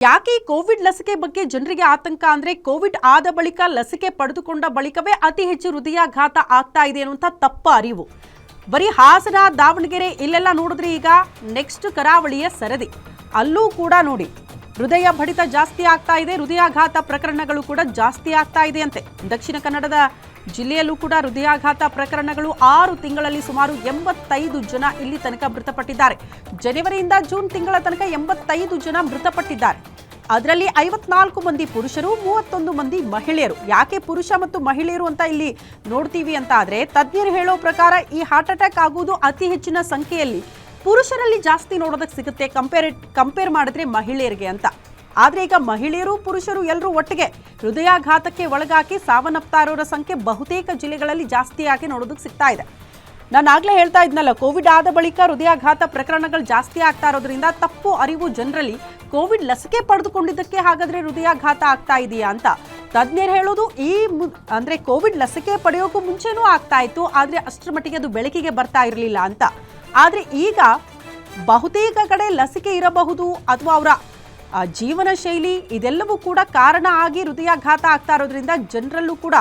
ಯಾಕೆ ಕೋವಿಡ್ ಲಸಿಕೆ ಬಗ್ಗೆ ಜನರಿಗೆ ಆತಂಕ ಅಂದ್ರೆ ಕೋವಿಡ್ ಆದ ಬಳಿಕ ಲಸಿಕೆ ಪಡೆದುಕೊಂಡ ಬಳಿಕವೇ ಅತಿ ಹೆಚ್ಚು ಹೃದಯಾಘಾತ ಆಗ್ತಾ ಇದೆ ಅನ್ನುವಂಥ ತಪ್ಪ ಅರಿವು. ಬರೀ ಹಾಸನ, ದಾವಣಗೆರೆ ಇಲ್ಲೆಲ್ಲ ನೋಡಿದ್ರೆ ಈಗ ನೆಕ್ಸ್ಟ್ ಕರಾವಳಿಯ ಸರದಿ. ಅಲ್ಲೂ ಕೂಡ ನೋಡಿ. ಹೃದಯ ಬಡಿತ ಜಾಸ್ತಿ ಆಗ್ತಾ ಇದೆ, ಹೃದಯಾಘಾತ ಪ್ರಕರಣಗಳು ಕೂಡ ಜಾಸ್ತಿ ಆಗ್ತಾ ಇದೆ ಅಂತೆ. ದಕ್ಷಿಣ ಕನ್ನಡದ ಜಿಲ್ಲೆಯಲ್ಲೂ ಕೂಡ ಹೃದಯಾಘಾತ ಪ್ರಕರಣಗಳು ಆರು ತಿಂಗಳಲ್ಲಿ ಸುಮಾರು ಎಂಬತ್ತೈದು ಜನ ಇಲ್ಲಿ ತನಕ ಮೃತಪಟ್ಟಿದ್ದಾರೆ. ಜನವರಿಯಿಂದ ಜೂನ್ ತಿಂಗಳ ತನಕ ಎಂಬತ್ತೈದು ಜನ ಮೃತಪಟ್ಟಿದ್ದಾರೆ. ಅದರಲ್ಲಿ ಐವತ್ನಾಲ್ಕು ಮಂದಿ ಪುರುಷರು, ಮೂವತ್ತೊಂದು ಮಂದಿ ಮಹಿಳೆಯರು. ಯಾಕೆ ಪುರುಷ ಮತ್ತು ಮಹಿಳೆಯರು ಅಂತ ಇಲ್ಲಿ ನೋಡ್ತೀವಿ ಅಂತ ಆದರೆ, ತಜ್ಞರು ಹೇಳೋ ಪ್ರಕಾರ ಈ ಹಾರ್ಟ್ ಅಟ್ಯಾಕ್ ಆಗುವುದು ಅತಿ ಹೆಚ್ಚಿನ ಸಂಖ್ಯೆಯಲ್ಲಿ ಪುರುಷರಲ್ಲಿ ಜಾಸ್ತಿ ನೋಡೋದಕ್ಕೆ ಸಿಗುತ್ತೆ. ಕಂಪೇರ್ ಕಂಪೇರ್ ಮಾಡಿದ್ರೆ ಮಹಿಳೆಯರಿಗೆ ಅಂತ. ಆದರೆ ಈಗ ಮಹಿಳೆಯರು ಪುರುಷರು ಎಲ್ಲರೂ ಒಟ್ಟಿಗೆ ಹೃದಯಾಘಾತಕ್ಕೆ ಒಳಗಾಗಿ ಸಾವನ್ನಪ್ತಾ ಇರೋರ ಸಂಖ್ಯೆ ಬಹುತೇಕ ಜಿಲ್ಲೆಗಳಲ್ಲಿ ಜಾಸ್ತಿಯಾಗಿ ನೋಡೋದಕ್ಕೆ ಸಿಗ್ತಾ ಇದೆ. ನಾನು ಆಗಲೇ ಹೇಳ್ತಾ ಇದ್ನಲ್ಲ, ಕೋವಿಡ್ ಆದ ಬಳಿಕ ಹೃದಯಾಘಾತ ಪ್ರಕರಣಗಳು ಜಾಸ್ತಿ ಆಗ್ತಾ ಇರೋದ್ರಿಂದ ತಪ್ಪು ಅರಿವು ಜನರಲ್ಲಿ ಕೋವಿಡ್ ಲಸಿಕೆ ಪಡೆದುಕೊಂಡಿದ್ದಕ್ಕೆ ಹಾಗಾದರೆ ಹೃದಯಾಘಾತ ಆಗ್ತಾ ಇದೆಯಾ ಅಂತ. ತಜ್ಞರು ಹೇಳೋದು ಈ ಅಂದ್ರೆ ಕೋವಿಡ್ ಲಸಿಕೆ ಪಡೆಯೋಕ್ಕೂ ಮುಂಚೆನೂ ಆಗ್ತಾ ಇತ್ತು, ಆದ್ರೆ ಅಷ್ಟರ ಮಟ್ಟಿಗೆ ಅದು ಬೆಳಕಿಗೆ ಬರ್ತಾ ಇರಲಿಲ್ಲ ಅಂತ. ಆದ್ರೆ ಈಗ ಬಹುತೇಕ ಕಡೆ ಲಸಿಕೆ ಇರಬಹುದು ಅಥವಾ ಅವರ ಜೀವನ ಶೈಲಿ ಇದೆಲ್ಲವೂ ಕೂಡ ಕಾರಣ ಆಗಿ ಹೃದಯಾಘಾತ ಆಗ್ತಾ ಇರೋದ್ರಿಂದ ಜನರಲ್ಲೂ ಕೂಡ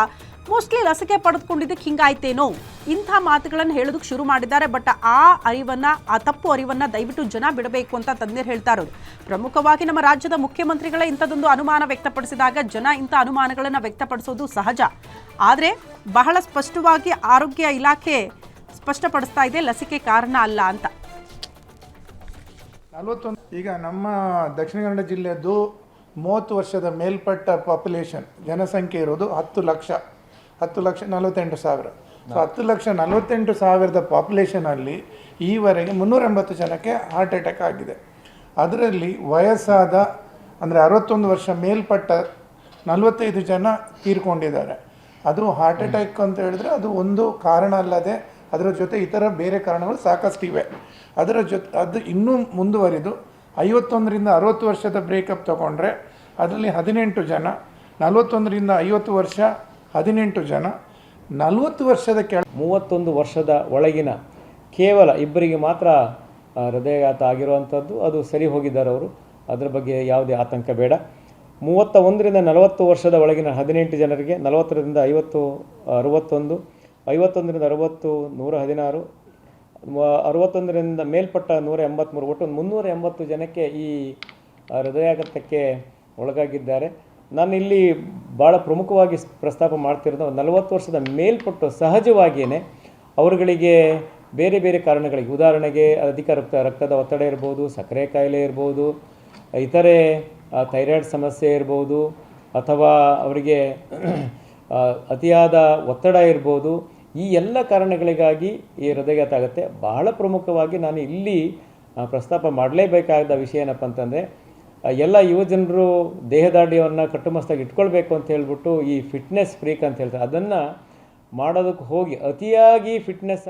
ಮೋಸ್ಟ್ಲಿ ಲಸಿಕೆ ಪಡೆದುಕೊಂಡಿದ್ದಕ್ಕೆ ಹಿಂಗಾಯ್ತೇನೋ? ಇಂಥ ಮಾತುಗಳನ್ನು ಹೇಳೋದಕ್ಕೆ ಶುರು ಮಾಡಿದ್ದಾರೆ. ಬಟ್ ಆ ಅರಿವನ್ನ, ಆ ತಪ್ಪು ಅರಿವನ್ನ ದಯವಿಟ್ಟು ಜನ ಬಿಡಬೇಕು ಅಂತ ತಜ್ಞರು ಹೇಳ್ತಾ ಇರೋದು ಪ್ರಮುಖವಾಗಿ ನಮ್ಮ ರಾಜ್ಯದ ಮುಖ್ಯಮಂತ್ರಿಗಳೇ ಇಂಥದ್ದೊಂದು ಅನುಮಾನ ವ್ಯಕ್ತಪಡಿಸಿದಾಗ ಜನ ಇಂಥ ಅನುಮಾನಗಳನ್ನು ವ್ಯಕ್ತಪಡಿಸೋದು ಸಹಜ. ಆದರೆ ಬಹಳ ಸ್ಪಷ್ಟವಾಗಿ ಆರೋಗ್ಯ ಇಲಾಖೆ ಸ್ಪಷ್ಟಪಡಿಸ್ತಾ ಇದೆ, ಲಸಿಕೆ ಕಾರಣ ಅಲ್ಲ ಅಂತ. ಈಗ ನಮ್ಮ ದಕ್ಷಿಣ ಕನ್ನಡ ಜಿಲ್ಲೆಯದ್ದು ಮೂವತ್ತು ವರ್ಷದ ಮೇಲ್ಪಟ್ಟ ಪಾಪ್ಯುಲೇಷನ್ ಜನಸಂಖ್ಯೆ ಇರೋದು ಹತ್ತು ಲಕ್ಷ. ಹತ್ತು ಲಕ್ಷ, ನಲವತ್ತೆಂಟು ಸಾವಿರ. ಸೊ ಹತ್ತು ಲಕ್ಷ, ನಲವತ್ತೆಂಟು ಸಾವಿರದ ಪಾಪ್ಯುಲೇಷನಲ್ಲಿ ಈವರೆಗೆ ಮುನ್ನೂರ ಎಂಬತ್ತು ಜನಕ್ಕೆ ಹಾರ್ಟ್ ಅಟ್ಯಾಕ್ ಆಗಿದೆ. ಅದರಲ್ಲಿ ವಯಸ್ಸಾದ ಅಂದರೆ ಅರವತ್ತೊಂದು ವರ್ಷ ಮೇಲ್ಪಟ್ಟ ನಲವತ್ತೈದು ಜನ ತೀರ್ಕೊಂಡಿದ್ದಾರೆ. ಅದು ಹಾರ್ಟ್ ಅಟ್ಯಾಕ್ ಅಂತ ಹೇಳಿದ್ರೆ ಅದು ಒಂದು ಕಾರಣ ಅಲ್ಲದೆ ಅದರ ಜೊತೆ ಇತರ ಬೇರೆ ಕಾರಣಗಳು ಸಾಕಷ್ಟಿವೆ ಅದರ ಜೊತೆ, ಅದು ಇನ್ನೂ ಮುಂದುವರಿದು ಐವತ್ತೊಂದರಿಂದ ಅರವತ್ತು ವರ್ಷದ ಬ್ರೇಕಪ್ ತಗೊಂಡ್ರೆ ಅದರಲ್ಲಿ ಹದಿನೆಂಟು ಜನ, ನಲವತ್ತೊಂದರಿಂದ ಐವತ್ತು ವರ್ಷ ಹದಿನೆಂಟು ಜನ, ನಲವತ್ತು ವರ್ಷದ ಕೆಳ ಮೂವತ್ತೊಂದು ವರ್ಷದ ಒಳಗಿನ ಕೇವಲ ಇಬ್ಬರಿಗೆ ಮಾತ್ರ ಹೃದಯಾಘಾತ ಆಗಿರುವಂಥದ್ದು ಅದು ಸರಿ ಹೋಗಿದ್ದಾರೆ ಅವರು. ಅದರ ಬಗ್ಗೆ ಯಾವುದೇ ಆತಂಕ ಬೇಡ. ಮೂವತ್ತ ಒಂದರಿಂದ ನಲವತ್ತು ವರ್ಷದ ಒಳಗಿನ ಹದಿನೆಂಟು ಜನರಿಗೆ, ನಲವತ್ತರಿಂದ ಐವತ್ತು, ಅರುವತ್ತೊಂದು, ಐವತ್ತೊಂದರಿಂದ ಅರುವತ್ತು, ನೂರ ಹದಿನಾರು ಅರುವತ್ತೊಂದರಿಂದ ಮೇಲ್ಪಟ್ಟ ನೂರ ಎಂಬತ್ತ್ಮೂರು ಒಟ್ಟು ಮುನ್ನೂರ ಎಂಬತ್ತು ಜನಕ್ಕೆ ಈ ಹೃದಯಾಘಾತಕ್ಕೆ ಒಳಗಾಗಿದ್ದಾರೆ. ನಾನು ಇಲ್ಲಿ ಭಾಳ ಪ್ರಮುಖವಾಗಿ ಪ್ರಸ್ತಾಪ ಮಾಡ್ತಿರೋದು ನಲವತ್ತು ವರ್ಷದ ಮೇಲ್ಪಟ್ಟು ಸಹಜವಾಗಿಯೇ ಅವರುಗಳಿಗೆ ಬೇರೆ ಬೇರೆ ಕಾರಣಗಳಿಗೆ, ಉದಾಹರಣೆಗೆ ಅಧಿಕ ರಕ್ತ, ರಕ್ತದ ಒತ್ತಡ ಇರ್ಬೋದು, ಸಕ್ಕರೆ ಕಾಯಿಲೆ ಇರ್ಬೋದು, ಇತರೆ ಥೈರಾಯ್ಡ್ ಸಮಸ್ಯೆ ಇರ್ಬೋದು, ಅಥವಾ ಅವರಿಗೆ ಅತಿಯಾದ ಒತ್ತಡ ಇರ್ಬೋದು, ಈ ಎಲ್ಲ ಕಾರಣಗಳಿಗಾಗಿ ಈ ಹೃದಯಘಾತ ಆಗುತ್ತೆ. ಬಹಳ ಪ್ರಮುಖವಾಗಿ ನಾನು ಇಲ್ಲಿ ಪ್ರಸ್ತಾಪ ಮಾಡಲೇಬೇಕಾದ ವಿಷಯ ಏನಪ್ಪ ಅಂತಂದರೆ ಎಲ್ಲ ಯುವಜನರು ದೇಹದಾಢ್ಯವನ್ನು ಕಟ್ಟುಮಸ್ತಾಗಿ ಇಟ್ಕೊಳ್ಬೇಕು ಅಂತ ಹೇಳ್ಬಿಟ್ಟು ಈ ಫಿಟ್ನೆಸ್ ಫ್ರೀಕ್ ಅಂತ ಹೇಳ್ತಾರೆ. ಅದನ್ನು ಮಾಡೋದಕ್ಕೆ ಹೋಗಿ ಅತಿಯಾಗಿ ಫಿಟ್ನೆಸ್